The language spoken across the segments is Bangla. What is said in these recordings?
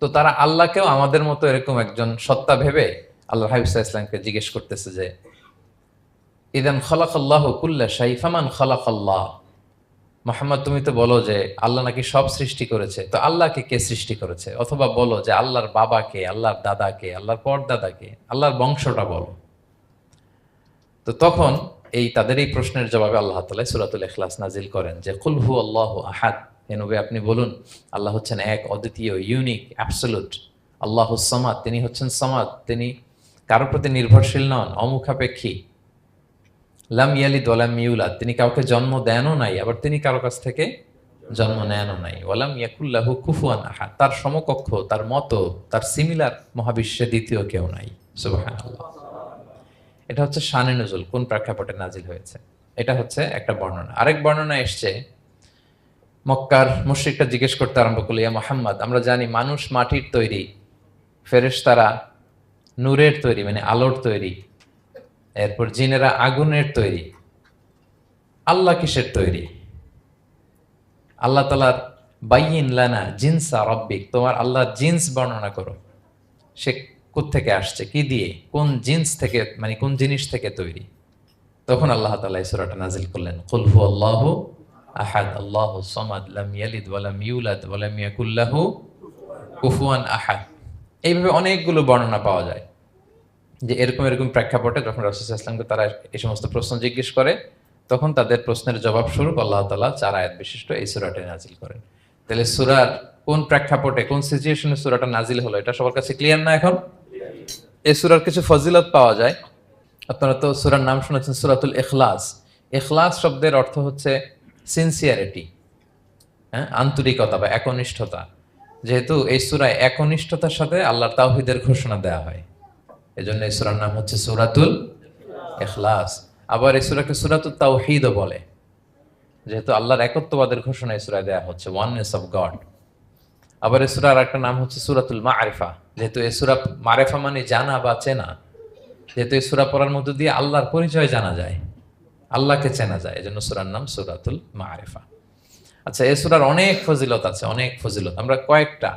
তো তারা আল্লাহকেও আমাদের মতো এরকম একজন সত্তা ভেবে আল্লাহ হাবিবসা ইসলামকে জিজ্ঞেস করতেছে যে, ইদান খলাক আল্লাহ কুল্লা শাইফামান খলাক আল্লাহ মোহাম্মদ, তুমি তো বলো যে আল্লাহ নাকি সব সৃষ্টি করেছে। তো আল্লাহকে কে সৃষ্টি করেছে? অথবা বলো যে আল্লাহর বাবাকে আল্লাহর দাদাকে আল্লাহর পরদাদাকে আল্লাহর বংশটা বলো। তো তখন এই তাদের এই প্রশ্নের জবাবে আল্লাহ তালা সুরাতুল এখলাস নাজিল করেন যে কুলহু আল্লাহ আহাদ। এনবে আপনি বলুন, আল্লাহ হচ্ছেন এক, অদ্বিতীয় ইউনিক অ্যাবসলুট আল্লাহ সমাদ, তিনি হচ্ছেন সমাদ, তিনি কারও প্রতি নির্ভরশীল নন, অমুখাপেক্ষী। লাম ইয়ালিদ ওয়ালাম ইউলাদ, তিনি কাউকে জন্ম দেনও নাই, আবার তিনি কারও কাছ থেকে জন্ম নেনও নাই। ওয়ালাম ইয়াকুল্লাহু কুফুয়ান আহাদ, তার সমকক্ষ, তার মতো, তার সিমিলার মহাবিশ্বে দ্বিতীয় কেউ নাই। এটা হচ্ছে শানে নজুল, কোন প্রেক্ষাপটে নাজিল হয়েছে? এটা হচ্ছে একটা বর্ণনা। আরেক বর্ণনা এসছে মক্কার মুশ্রিকটা জিজ্ঞেস করতে আরম্ভ করল, ইয়া মোহাম্মদ, আমরা জানি মানুষ মাটির তৈরি, ফেরেশতারা নূরের তৈরি মানে আলোর তৈরি, এরপর জিনেরা আগুনের তৈরি, আল্লাহ কিসের তৈরি? আল্লাহ তালার বাইন লানা জিন্সা রব্বিক, তোমার আল্লাহর জিন্স বর্ণনা করো, সে থেকে আসছে, কি দিয়ে, কোন জিন্স থেকে মানে কোন জিনিস থেকে তৈরি? তখন আল্লাহ তালা সুরাটা নাজিল করলেন কুলহু আল্লাহ আহাদ, আল্লাহ সমাদ, লাম ইয়ালিদ ওয়ালাম ইউলাদ ওয়ালাম ইয়াকুল্লাহু কুফুয়ান আহাদ। এইভাবে অনেকগুলো বর্ণনা পাওয়া যায় যে এরকম এরকম প্রেক্ষাপটে যখন রসুল ইসলামকে তারা এই সমস্ত প্রশ্ন জিজ্ঞেস করে, তখন তাদের প্রশ্নের জবাব স্বরূপ আল্লাহ তালা চার আয়াত বিশিষ্ট এই সুরাটা নাজিল করেন। তাহলে সুরার কোন প্রেক্ষাপটে, কোন সিচুয়েশনে সুরাটা নাজিল হলো, এটা সবার কাছে ক্লিয়ার না এখন? এই সুরার কিছু ফজিলত পাওয়া যায়। আপনারা তো সুরার নাম শুনেছেন, সুরাতুল এখলাস এখলাস শব্দের অর্থ হচ্ছে সিনসিয়ারিটি হ্যাঁ আন্তরিকতা বা একনিষ্ঠতা। যেহেতু এই সুরায় একনিষ্ঠতার সাথে আল্লাহর তাওহিদের ঘোষণা দেওয়া হয়। এই জন্য এই সুরার নাম হচ্ছে সুরাতুল এখলাস আবার এই সুরাকে সুরাতুল তাওহিদও বলে। যেহেতু আল্লাহর একত্ববাদের ঘোষণা এই সুরায় দেওয়া হচ্ছে ওয়াননেস অফ গড আবার এই সুরার একটা নাম হচ্ছে সুরাতুল মারেফা। যেহেতু এই সুরা মারেফা মানে জানা বা চেনা। যেহেতু এই সুরা পড়ার মধ্য দিয়ে আল্লাহর পরিচয় জানা যায়। আল্লাহকে চেনা যায় এই জন্য সুরার নাম সুরাতুল মারেফা আচ্ছা এ সুরার অনেক ফজিলত আছে, অনেক ফজিলত। আমরা কয়েকটা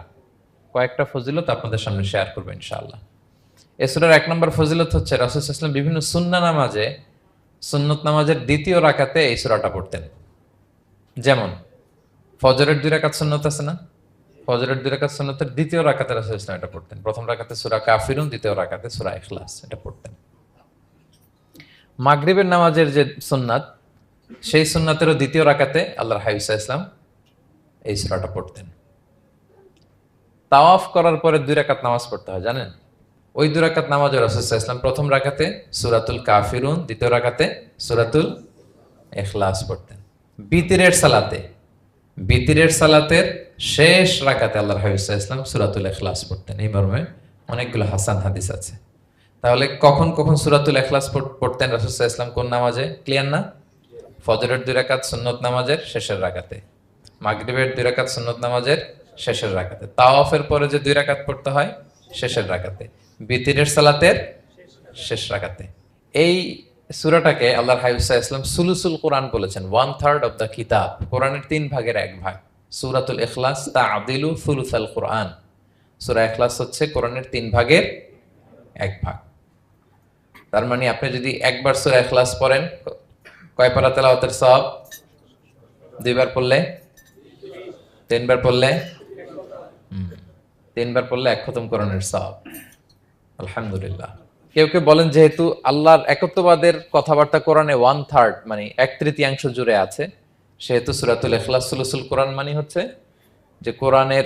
কয়েকটা ফজিলত আপনাদের সামনে শেয়ার করব ইনশাআল্লাহ। এ সুরার এক নম্বর ফজিলত হচ্ছে, রাসুল ইসলাম বিভিন্ন সুন্না নামাজে, সুন্নত নামাজের দ্বিতীয় রাকাতে এই সুরাটা পড়তেন। যেমন, ফজরের দুই রাকাত সুন্নত আছে না? ফজরের দুই রাকাত সুন্নতের দ্বিতীয় রাকাতে রাসুল ইসলাম এটা পড়তেন। প্রথম রাকাতে সুরা কাফিরুন, দ্বিতীয় রাকাতে সুরা ইখলাস এটা পড়তেন। মাগরিবের নামাজের যে সুন্নাত, সেই সুন্নাতেরও দ্বিতীয় রাকাতে আল্লাহ হাইসা ইসলাম এই সুরাটা পড়তেন। তাওয়াফ করার পরে দুই রাকাত নামাজ পড়তে হয়, জানেন? ওই দুই রাকাত নামাজ রসুল্লাহ ইসলাম প্রথম রাকাতে সুরাতুল কাফিরুন, দ্বিতীয় রাকাতে সুরাতুল এখলাস পড়তেন। বিতিরের সালাতে, বিতিরের সালাতের শেষ রাকাতে আল্লাহ হাবিসা ইসলাম সুরাতুল এখলাস পড়তেন। এই মর্মে অনেকগুলো হাসান হাদিস আছে। তাহলে কখন কখন সুরাতুল এখলাস পড়তেন রাসুসাহ ইসলাম কোন নামাজে? ক্লিয়ার না? ফজরের দুই রাকাত, সুন্নত নামাজের শেষের রাকাতে। মাগরিবের দুই রাকাত, সুন্নত নামাজের শেষের রাকাতে। তাওয়াফের পরে যে দুই রাকাত পড়তে হয়, শেষের রাকাতে। বিতিরের সালাতের শেষ রাকাতে। এই সুরাটাকে আল্লাহ হাইসা ইসলাম সুলুসুল কোরআন বলেছেন ওয়ান থার্ড অব দ্য কিতাব কোরআনের তিন ভাগের এক ভাগ। সুরাতুল এখলাস তা আদিলু সুলুসাল কোরআন। সুরা এখলাস হচ্ছে কোরআনের তিন ভাগের এক ভাগ। তার মানে আপনি যদি একবার সুরা এখলাস পড়েন, কয় পারা তেলাওয়াতের সব দুইবার পড়লে? তিনবার পড়লে? তিনবার পড়লে এক খতম কোরআনের সব আলহামদুলিল্লাহ। কেউ কেউ বলেন যেহেতু আল্লাহর একত্ববাদের কথাবার্তা কোরআনে ওয়ান থার্ড মানে এক তৃতীয়াংশ জুড়ে আছে, সেহেতু সুরাতুল এখলাস সুলুসুল কোরআন মানে হচ্ছে যে কোরআনের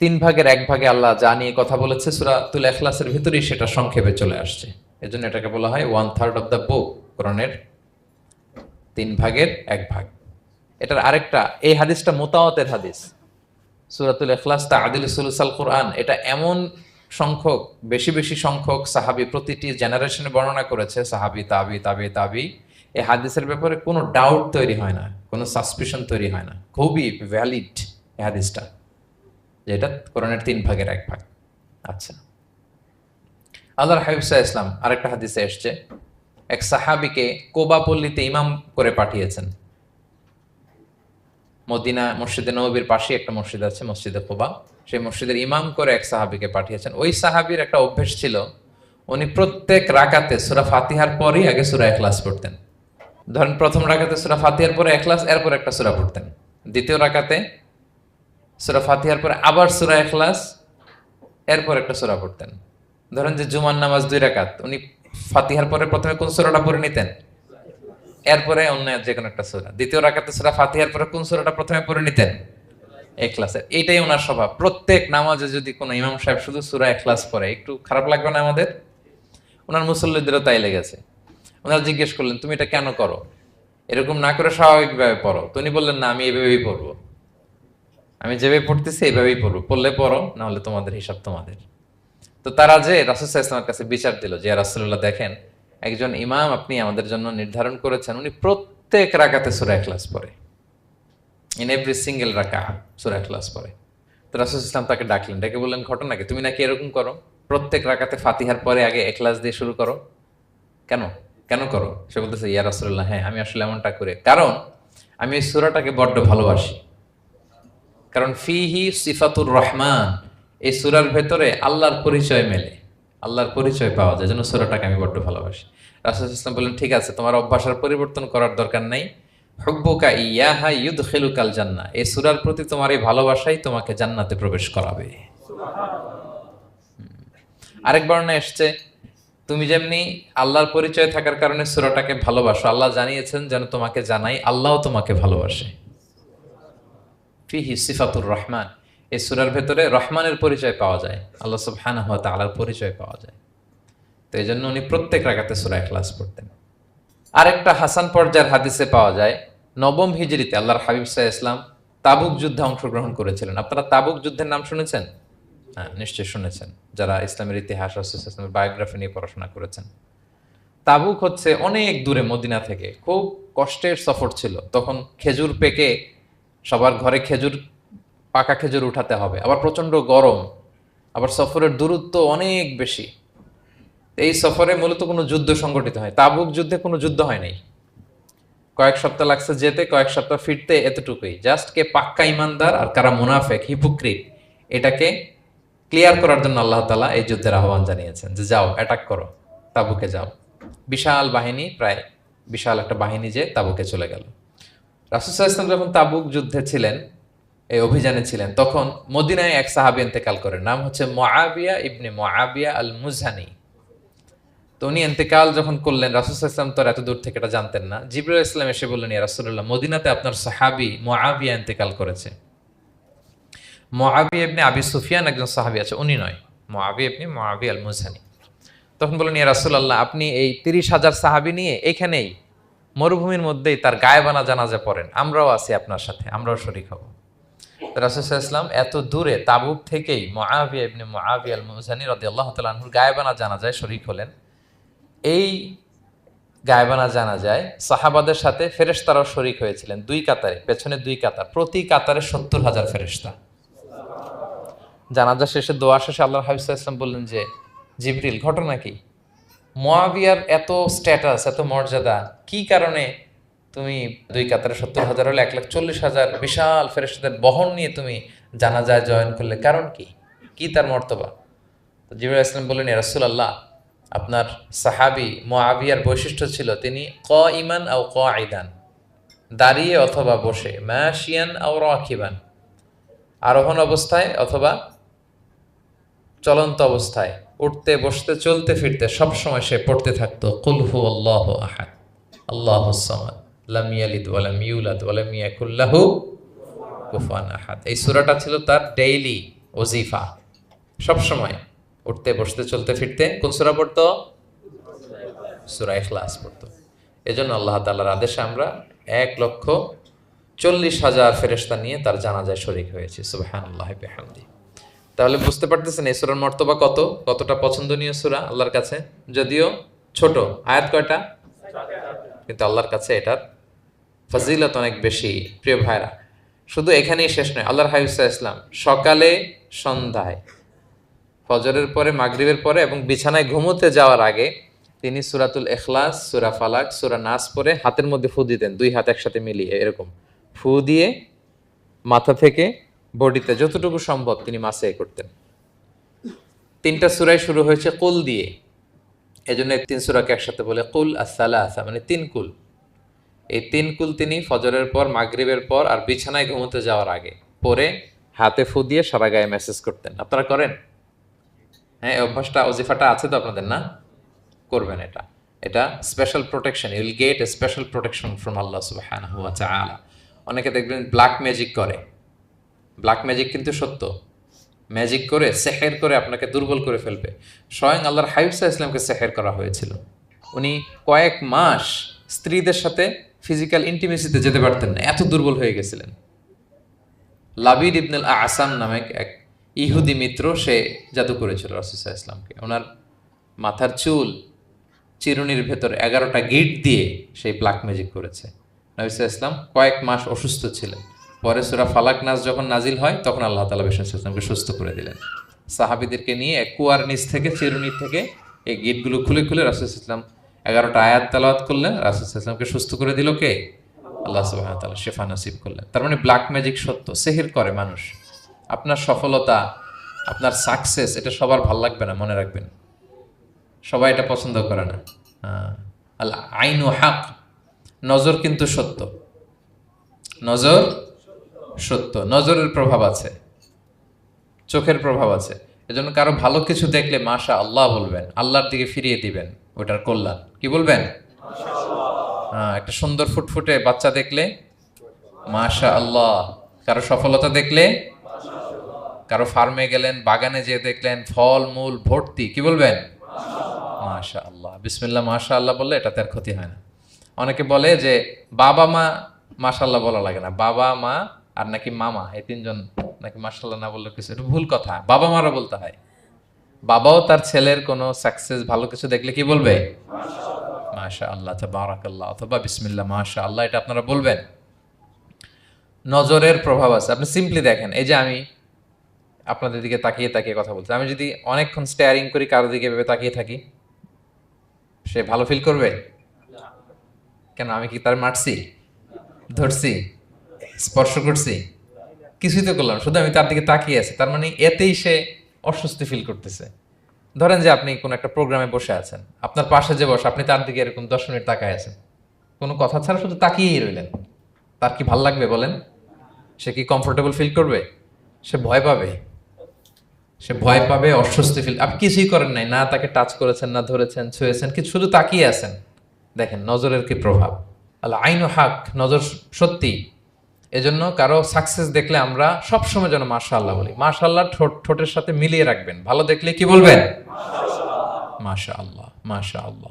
তিন ভাগের এক ভাগে আল্লাহ যা নিয়ে কথা বলেছে সুরাতুল এখলাসের ভিতরেই সেটা সংক্ষেপে চলে আসছে। এজন্য এটাকে বলা হয় one third of the book কোরআনের তিন ভাগের এক ভাগ। এটার আরেকটা, এই হাদিসটা মোতাওয়াতের হাদিস। সুরাতুল এখলাস তা আদিল সুলুসাল কোরআন, এটা এমন সংখ্যক, বেশি বেশি সংখ্যক সাহাবি প্রতিটি জেনারেশনে বর্ণনা করেছে, সাহাবি, তাবি তাবি তাবি। এই হাদিসের ব্যাপারে কোনো ডাউট তৈরি হয় না, কোনো সাসপিশন তৈরি হয় না। খুবই ভ্যালিড এই হাদিসটা যেটা কোরআনের তিন ভাগের এক ভাগ। আচ্ছা। আল্লাহর হাবিবসা ইসলাম আরেকটা হাদিসে এসছে। এক সাহাবিকে কোবা পল্লীতে ইমাম করে পাঠিয়েছেন। মদিনা মসজিদে নবীর পাশে একটা মসজিদ আছে, মসজিদে কোবা। সেই মসজিদের ইমাম করে এক সাহাবিকে পাঠিয়েছেন। ওই সাহাবির একটা অভ্যেস ছিল, উনি প্রত্যেক রাকাতে সুরা ফাতিহার পরই আগে সুরা এখলাস পড়তেন। ধরেন প্রথম রাকাতে সুরা ফাতিহার পরে এখলাস এরপর একটা সুরা পড়তেন। দ্বিতীয় রাকাতে সুরা ফাতিহার পরে আবার সুরা এখলাস এরপর একটা সুরা পড়তেন। ধরেন যে জুমার নামাজ দুই রাকাত, উনি ফাতিহার পরে প্রথমে কোন সুরাটা পড়ে নিতেন? এরপরে অন্য যে কোনো একটা সুরা। দ্বিতীয় রাকাতে সুরা ফাতিহার পরে কোন সুরাটা প্রথমে পড়ে নিতেন? এখলাসের এইটাই ওনার স্বভাব। প্রত্যেক নামাজে যদি কোনো ইমাম সাহেব শুধু সুরা এখলাস পড়ে, একটু খারাপ লাগবে না আমাদের? ওনার মুসল্লিদেরও তাই লেগেছে। ওনারা জিজ্ঞেস করলেন, তুমি এটা কেন করো? এরকম না করে স্বাভাবিকভাবে পড়ো। তো উনি বললেন, না, আমি এভাবেই পড়ব। আমি যেভাবে পড়তেছি এইভাবেই পড়ব। পড়লে পড়ো না হলে তোমাদের হিসাব তোমাদের। তো তারা যে রাসুসাহ ইসলামের কাছে বিচার দিল যে রাসুল্লাহ দেখেন, একজন ইমাম আপনি আমাদের জন্য নির্ধারণ করেছেন, উনি প্রত্যেক রাকাতে সুরা ক্লাস পড়ে। ইন এভরি সিঙ্গেল রাকা সুরা ক্লাস পড়ে। তো রাসুল ইসলাম তাকে ডাকলেন ডেকে বললেন, ঘটনা কি? তুমি নাকি এরকম করো? প্রত্যেক রাকাতে ফাতিহার পরে আগে এখলাস দিয়ে শুরু করো? কেন? কেন করো? সে বলতেছে, ইয়া রাসুল্লাহ হ্যাঁ আমি আসলে এমনটা করে। কারণ, আমি এই সুরাটাকে বড্ড ভালোবাসি। কারণ ফিহি সিফাতুর রহমান এই সুরার ভেতরে আল্লাহর পরিচয় মেলে। আল্লাহর পরিচয় পাওয়া যায়, যেন সুরাটাকে আমি বড্ড ভালোবাসি। রাসুল ইসলাম বললেন, ঠিক আছে, তোমার অভ্যাসের পরিবর্তন করার দরকার নেই। হুব্বুকা ইয়াহা ইউদ খেলুকাল জান্না এই সুরার প্রতি তোমার এই ভালোবাসাই তোমাকে জান্নাতে প্রবেশ করাবে। আরেক বর্ণে এসছে, তুমি যেমনি আল্লাহর পরিচয় থাকার কারণে সুরাটাকে ভালোবাসো, আল্লাহ জানিয়েছেন যেন তোমাকে জানাই, আল্লাহও তোমাকে ভালোবাসে। ফিহি সিফাতুর রহমান। এই সুরার ভেতরে রহমানের পরিচয় পাওয়া যায়, আল্লাহ সুবহানাহু ওয়া তাআলার পরিচয় পাওয়া যায়। তো এই জন্য উনি প্রত্যেক রাগাতে সুরা ক্লাস পড়তেন। আরেকটা হাসান পর্যায়ের হাদিসে পাওয়া যায়, নবম হিজরিতে আল্লাহর হাবিব সাহ ইসলাম তাবুক যুদ্ধে অংশগ্রহণ করেছিলেন। আপনারা তাবুক যুদ্ধের নাম শুনেছেন? হ্যাঁ নিশ্চয়ই শুনেছেন, যারা ইসলামের ইতিহাস ইসলামের বায়োগ্রাফি নিয়ে পড়াশোনা করেছেন। তাবুক হচ্ছে অনেক দূরে মদিনা থেকে, খুব কষ্টের সফর ছিল। তখন খেজুর পেকে সবার ঘরে খেজুর পাকা খেজুর উঠাতে হবে, আবার প্রচণ্ড গরম, আবার সফরের দূরত্ব অনেক বেশি। এই সফরে মূলত কোনো যুদ্ধ সংগঠিত হয়, তাবুক যুদ্ধে কোনো যুদ্ধ হয় নাই। কয়েক সপ্তাহ লাগছে যেতে, কয়েক সপ্তাহ ফিরতে, এতটুকুই। জাস্ট কে পাক্কা ইমানদার আর কারা মুনাফেক, হিপুক্রিট, এটাকে ক্লিয়ার করার জন্য আল্লাহ তালা এই যুদ্ধের আহ্বান জানিয়েছেন যে যাও, অ্যাটাক করো, তাবুকে যাও। বিশাল বাহিনী, প্রায় বিশাল একটা বাহিনী যে তাবুকে চলে গেল। রাসুসাহ ইসলাম যখন তাবুক যুদ্ধে ছিলেন এই অভিযানে ছিলেন। তখন মদিনায় এক সাহাবি এন্তেকাল করেন। নাম হচ্ছে মোয়াবিয়া ইবনে মোয়াবিয়া আল মুজানি তো উনি এন্তেকাল যখন করলেন রাসুসাহ ইসলাম তো এত দূর থেকে এটা জানতেন না। জিবরুল ইসলাম এসে বললেন রাসুল্লাহ মদিনাতে আপনার সাহাবি মোয়াবিয়া এন্তেকাল করেছে। মোয়াবি ইবনে আবি সুফিয়ান একজন সাহাবি আছে, উনি নয়। মোয়াবি এমনি মোয়াবি আল মুজানি তখন বললেন, ইয়া রাসুল্লাহ আপনি এই তিরিশ হাজার সাহাবি নিয়ে এখানেই মরুভূমির মধ্যেই তার গায়েবানা জানাজা পড়েন। আমরাও আছি আপনার সাথে, আমরাও শরিক হব। রাসুসাহ ইসলাম এত দূরে, তাবুক থেকেই মহাবিয়া ইবনে মহাবিয়া মুজানি রদি আল্লাহ তালুর গায়েবানা জানা যায়, শরিক হলেন। এই গায়েবানা জানা যায়, সাহাবাদের সাথে ফেরেশতারাও শরিক হয়েছিলেন, দুই কাতারে, পেছনে দুই কাতার, প্রতি কাতারে সত্তর হাজার ফেরেশতা। জানাজা শেষে, দোয়া শেষে আল্লাহ ইসলাম বললেন যে, জিবরিল, ঘটনা কি? মোয়াবিয়ার এত স্ট্যাটাস এত মর্যাদা, কি কারণে তুমি দুই কাতারে সত্তর হাজার হলে এক লাখ চল্লিশ হাজার বিশাল ফেরেস্তাদের বহন নিয়ে তুমি জানাজায় জয়েন করলে। কারণ কি? কি তার মর্তবা? তো জিবুল ইসলাম বললেন রাসুল আল্লাহ আপনার সাহাবি মোয়াবিয়ার বৈশিষ্ট্য ছিল তিনি ক ইমান আও ক আইদান দাঁড়িয়ে অথবা বসে ম্যাশিয়ান আও রাখিবান আরোহণ অবস্থায় অথবা চলন্ত অবস্থায়, উঠতে, বসতে, চলতে, ফিরতে, সবসময় সে পড়তে থাকতো। কুলহু আল্লাহ আহাদ, আল্লাহ সামাদ। লাম ইয়ালিদ ওয়ালাম ইউলাদ ওয়ালাম ইয়াকুল্লাহু কুফুয়ান আহাদ। এই সূরাটা ছিল তার ডেইলি ওজিফা। সব সময় উঠতে, বসতে, চলতে, ফিরতে কোন সূরা পড়তো? সূরা ইখলাস পড়তো। এজন্য আল্লাহ তাআলার আদেশে আমরা এক লক্ষ চল্লিশ হাজার ফেরেশতা নিয়ে তার জানাজায় শরিক হয়েছে। সুবহানাল্লাহ বিহামদি। তাহলে বুঝতে পারতেছেন এই সূরার মর্তবা কত? কতটা পছন্দনীয় সূরা আল্লাহর কাছে? যদিও ছোট। আয়াত কয়টা? কিন্তু আল্লাহর কাছে এটার ফজিলত অনেক বেশি, প্রিয় ভাইরা। শুধু এখানেই শেষ নয়, আল্লাহর হাবিবসা ইসলাম সকালে, সন্ধ্যায়, ফজরের পরে, মাগরিবের পরে এবং বিছানায় ঘুমোতে যাওয়ার আগে তিনি সুরাতুল এখলাস সুরা ফালাক, সুরা নাস পরে হাতের মধ্যে ফু দিতেন, দুই হাত একসাথে মিলিয়ে, এরকম। ফু দিয়ে মাথা থেকে বডিতে যতটুকু সম্ভব তিনি মাসে করতেন। তিনটা সুরাই শুরু হয়েছে কুল দিয়ে। এই জন্য এই তিন সুরাকে একসাথে বলে কুল আসালা আসা মানে তিন কুল। এই তিন কুল তিনি ফজরের পর, মাগরিবের পর আর বিছানায় ঘুমোতে যাওয়ার আগে। পরে হাতে ফু দিয়ে সারা গায়ে মেসেজ করতেন। আপনারা করেন? হ্যাঁ অভ্যাসটা, ওজিফাটা আছে তো আপনাদের, না? করবেন এটা। এটা special protection you'll get a special protection from Allah তাআলা অনেকে দেখবেন ব্ল্যাক ম্যাজিক করে। ব্ল্যাক ম্যাজিক কিন্তু সত্য। ম্যাজিক করে সেহের করে আপনাকে দুর্বল করে ফেলবে। স্বয়ং আল্লাহর হাইফসা ইসলামকে সেহের করা হয়েছিল। উনি কয়েক মাস স্ত্রীদের সাথে ফিজিক্যাল ইন্টিমেসিতে যেতে পারতেন না, এত দুর্বল হয়ে গেছিলেন। লাবিদ ইবনুল আসাম নামে এক ইহুদি মিত্র, সে জাদু করেছিল রাসুসাহ ইসলামকে ওনার মাথার চুল চিরুনির ভেতর এগারোটা গিট দিয়ে সেই ব্ল্যাক ম্যাজিক করেছে। নবিসা ইসলাম কয়েক মাস অসুস্থ ছিলেন। পরে সুরা ফালাক নাচ যখন নাজিল হয়, তখন আল্লাহ তালা বিষ্ণু ইসলামকে সুস্থ করে দিলেন। সাহাবিদেরকে নিয়ে কুয়ার নিচ থেকে চিরুনি থেকে এই গিটগুলো খুলে খুলে রাসুল ইসলাম এগারোটা আয়াত তালাওয়াত করলেন রাসুল ইসলামকে সুস্থ করে দিল কে? আল্লাহ সুবাহ শেফা নসিব করলেন। তার মানে ব্ল্যাক ম্যাজিক সত্য, সেহির করে মানুষ। আপনার সফলতা, আপনার সাকসেস এটা সবার ভালো লাগবে না, মনে রাখবেন। সবাই এটা পছন্দ করে না। হ্যাঁ। আল আইনু হাক, নজর কিন্তু সত্য। নজর সত্য, নজরের প্রভাব আছে। চোখের প্রভাব আছে। এজন্য কারও ভালো কিছু দেখলে মাশা আল্লাহ বলবেন, আল্লাহর দিকে ফিরিয়ে দিবেন। ওটার কল্যাণ কি বলবেন? হ্যাঁ একটা সুন্দর ফুটফুটে বাচ্চা দেখলে মাশা আল্লাহ কারও সফলতা দেখলে কারও ফার্মে গেলেন বাগানে যেয়ে দেখলেন ফল মূল ভর্তি কি বলবেন? মাশা আল্লাহ বিসমিল্লাহ মাশা আল্লাহ বললে এটাতে আর ক্ষতি হয় না। অনেকে বলে যে বাবা মা মাশাল্লাহ বলা লাগে না। বাবা মা আর নাকি মামা এই তিনজন নাকি মাশাল্লাহ না বললে কিছু। এটা ভুল কথা। বাবা মারা বলতে হয়। বাবাও তার ছেলের কোনো সাকসেস ভালো কিছু দেখলে কি বলবে? মাশা আল্লাহ বারাকাল্লাহ অথবা বিসমিল্লা মাশা আল্লাহ এটা আপনারা বলবেন। নজরের প্রভাব আছে। আপনি সিম্পলি দেখেন, এই যে আমি আপনাদের দিকে তাকিয়ে তাকিয়ে কথা বলছি। আমি যদি অনেকক্ষণ স্টেয়ারিং করি, কারও দিকে ভেবে তাকিয়ে থাকি, সে ভালো ফিল করবে? কেন, আমি কি তার মারছি? ধরছি? স্পর্শ করছি? কিছুই তো করলাম শুধু আমি তার দিকে তাকিয়ে আছি। তার মানে এতেই সে অস্বস্তি ফিল করতেছে। ধরেন যে আপনি কোনো একটা প্রোগ্রামে বসে আছেন, আপনার পাশে যে বসে, আপনি তার দিকে এরকম দশ মিনিট তাকায় আছেন। কোনো কথা ছাড়া শুধু তাকিয়েই রইলেন। তার কি ভালো লাগবে বলেন? সে কি কমফোর্টেবল ফিল করবে? সে ভয় পাবে। সে ভয় পাবে, অস্বস্তি ফিল আপনি কিছুই করেন নাই। না তাকে টাচ করেছেন, না ধরেছেন, ছুঁয়েছেন কি শুধু তাকিয়ে আছেন। দেখেন, নজরের কি প্রভাব? আল্লাহ আইন হাক, নজর সত্যি। এজন্য কারও সাকসেস দেখলে আমরা সবসময় যেন মাশা আল্লাহ বলি। মাশা আল্লাহ ঠোঁট, ঠোঁটের সাথে মিলিয়ে রাখবেন। ভালো দেখলে কি বলবেন? মাশা আল্লাহ মাশা আল্লাহ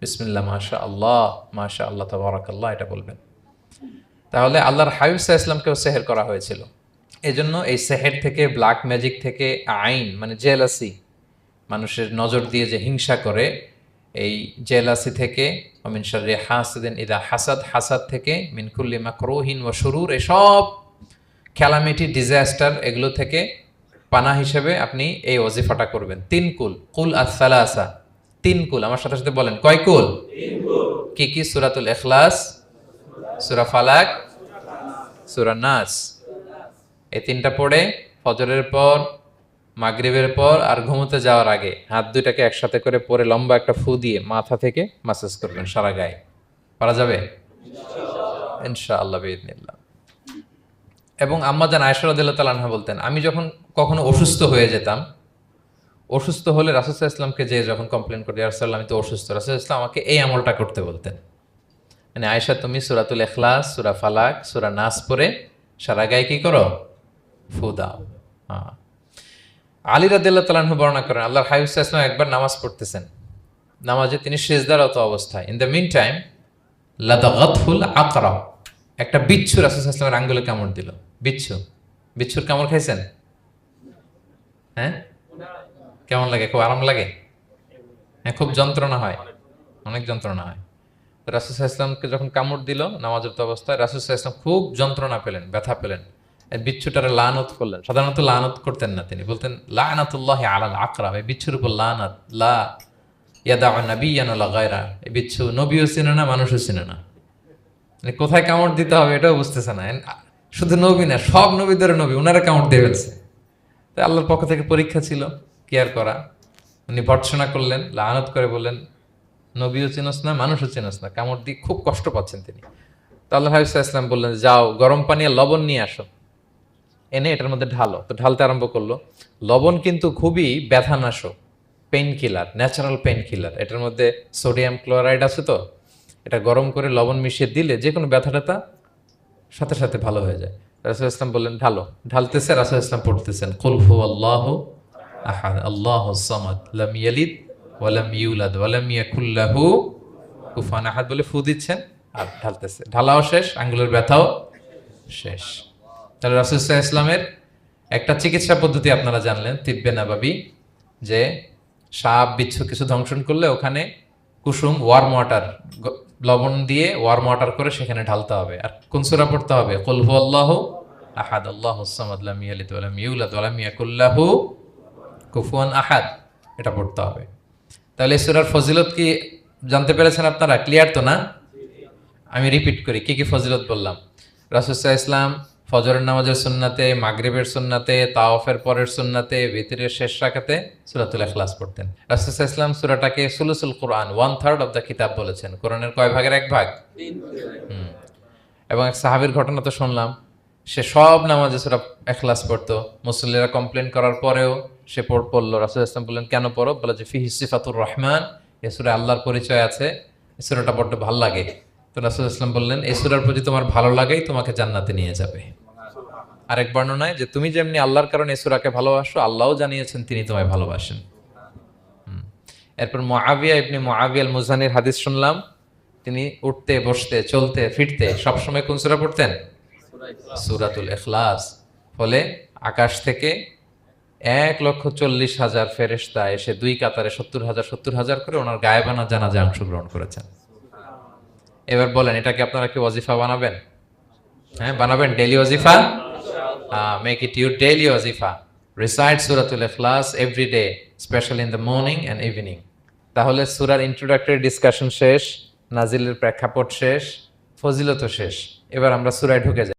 বিসমিল্লাহ মাশা আল্লাহ আল্লাহ তবরাকাল্লাহ, এটা বলবেন। তাহলে আল্লাহর হাবিব সাহা ইসলামকেও সেহের করা হয়েছিল। এজন্য এই সেহের থেকে ব্ল্যাক ম্যাজিক থেকে, আইন মানে জেলাসি মানুষের নজর দিয়ে যে হিংসা করে এই জেলাসি থেকে অমিন শর্রে হাসদিন ইদা হাসাদ হাসাদ থেকে মিনকুল্লি মাকরোহিন ও সরুর এসব খেলামিটি ডিজাস্টার এগুলো থেকে পানা হিসেবে আপনি এই ওজিফাটা করবেন। তিন কুল কুল আসা তিন কুল, আমার সাথে সাথে বলেন, কয় কুল? কি কি? সুরাতুল এখলাস সুরা ফালাক, সুরা নাস। এই তিনটা পড়ে, ফজরের পর মাগরিবের পর আর ঘুমোতে যাওয়ার আগে হাত দুইটাকে একসাথে করে পরে লম্বা একটা ফু দিয়ে মাথা থেকে মাসাজ করবেন সারা গায়ে। পারা যাবে? ইনশা আল্লাহ বেদিনিল্লাহ এবং আম্মা জান আয়সরাদিল্লাহ তালাহা বলতেন, আমি যখন কখনো অসুস্থ হয়ে যেতাম, অসুস্থ হলে রাসুসাহ ইসলামকে যে যখন কমপ্লেন করি রাসুল্লাহ আমি তো অসুস্থ। রাসুল ইসলাম আমাকে এই আমলটা করতে বলতেন। মানে আয়সা তুমি সুরাতুল এখলাস সুরা ফালাক, সুরা নাস পরে সারা গায়ে কি করো? ফু দাও। হ্যাঁ। আলী রাদিল্লাহ তালাহ বর্ণনা করেন, আল্লাহর হাইফা ইসলাম একবার নামাজ পড়তেছেন। নামাজে তিনি শেষদারত অবস্থায়। ইন দ্য মিন টাইম লাদাগতফুল আকরা, একটা বিচ্ছু রাসুল ইসলামের আঙ্গুলে কামড় দিল। বিচ্ছু। বিচ্ছুর কামড় খাইছেন? হ্যাঁ? কেমন লাগে? খুব আরাম লাগে? হ্যাঁ খুব যন্ত্রণা হয়। অনেক যন্ত্রণা হয়। রাসুল ইসলামকে যখন কামড় দিল নামাজের অবস্থায়, রাসুল ইসলাম খুব যন্ত্রণা পেলেন, ব্যথা পেলেন। বিচ্ছুটারে লানত করলেন। সাধারণত লানত করতেন না তিনি। বলতেন, লানাতুল্লাহ আলাল আকরা এই বিচ্ছুর উপর লানাত, লা ইয়াদা নবী ইয়ানুল্লাহ গায়রা। এই বিচ্ছু নবীও চিনে না, মানুষও চিনে না। মানে কোথায় কামড় দিতে হবে এটাও বুঝতেছে না। শুধু নবী না, সব নবীদের নবী ওনারা কাউন্ট দিয়ে ফেলছে। তাই আল্লাহর পক্ষ থেকে পরীক্ষা ছিল কেয়ার করা। উনি ভর্সনা করলেন, লানত করে বললেন, নবীও চেনস না, মানুষও চেনস না। কামড় দিয়ে খুব কষ্ট পাচ্ছেন তিনি। তো আল্লাহ হাবিব ইসলাম বললেন, যাও, গরম পানি আর লবণ নিয়ে আসো। এনে এটার মধ্যে ঢালো। তো ঢালতে আরম্ভ করল। লবণ কিন্তু খুবই ব্যথানাশক painkiller natural painkiller এটার মধ্যে সোডিয়াম ক্লোরাইড আছে তো, এটা গরম করে লবণ মিশিয়ে দিলে যে কোনো ব্যথা ট্যাথা সাথে সাথে ভালো হয়ে যায়। রাসুল ইসলাম বললেন, ঢালো। ঢালতেছে, রাসুল ইসলাম পড়তেছেন কুলহু আল্লাহ আহাদ, আল্লাহ সামাদ, লাম ইয়ালিদ ওয়ালাম ইউলাদ ওয়ালাম ইয়াকুল লাহু কুফুয়ান আহাদ বলে ফু দিচ্ছেন আর ঢালতেছে। ঢালাও শেষ, আঙ্গুলের ব্যথাও শেষ। তাহলে রাসুল ইসলামের একটা চিকিৎসা পদ্ধতি আপনারা জানলেন, তিব্বে নাবাবি, যে সাপ, বিচ্ছু কিছু ধ্বংসন করলে ওখানে কুসুম ওয়ার্ম ওয়াটার লবণ দিয়ে ওয়ার্ম ওয়াটার করে সেখানে ঢালতে হবে। আর কোন সূরা পড়তে হবে? কুলহু আল্লাহ আহাদ, আল্লাহ সামাদ, লাম ইয়ালিদ কুফুয়ান আহাদ। এটা পড়তে হবে। তাহলে সূরার ফজিলত কি জানতে পেরেছেন আপনারা? ক্লিয়ার তো না? আমি রিপিট করি, কি কি ফজিলত বললাম? রাসুসাহ ইসলাম ফজরের নামাজের সুন্নাতে, মাগরিবের সুন্নাতে, তাওয়াফের পরের সুন্নাতে, ভিতরের শেষ রাখাতে সুরাতুল এখলাস পড়তেন। রাসুসাহ ইসলাম সুরাটাকে সুলুসুল কোরআন ওয়ান থার্ড অফ দ্য কিতাব বলেছেন। কোরআনের কয় ভাগের এক ভাগ। এবং এক সাহাবীর ঘটনা তো শুনলাম, সে সব নামাজে সুরা এখলাস পড়তো। মুসল্লিরা কমপ্লেন করার পরেও সে পড়, পড়ল। রাসুল ইসলাম বললেন, কেন পড়ো? বলে যে, ফিহি সিফাতুর রহমান। এ সুরে আল্লাহর পরিচয় আছে। সুরাটা বড্ড ভালো লাগে। তো রাসুল বললেন, এই সুরার প্রতি তোমার ভালো লাগেই তোমাকে জান্নাতে নিয়ে যাবে। আরেক বর্ণনায় যে, তুমি যেমনি আল্লাহর কারণে সুরাকে ভালোবাসো, আল্লাহও জানিয়েছেন তিনি তোমায় ভালোবাসেন। এরপর মুআবিয়া ইবনে মুআবিয়া আল মুজানির হাদিস শুনলাম, তিনি উঠতে, বসতে, চলতে, ফিরতে সবসময় কোন সূরা পড়তেন? সূরাতুল ইখলাস। ফলে আকাশ থেকে এক লক্ষ চল্লিশ হাজার ফেরেশতা এসে দুই কাতারে সত্তর হাজার সত্তর হাজার করে ওনার গায়েবানা জানাজা অংশগ্রহণ করেছেন। এবার বলেন, এটাকে আপনারা কি ওয়াজিফা বানাবেন? হ্যাঁ বানাবেন ডেলি অজিফা মেক ইট ইউর ডেলি ওয়াজিফা। রিসাইড সুরাতুল ইখলাস every day special in the morning and evening তাহলে সুরার ইন্ট্রোডাক্টরি ডিসকাশন শেষ, নাজিলের প্রেক্ষাপট শেষ ফজিলত শেষ। এবার আমরা সুরায় ঢুকে যাই।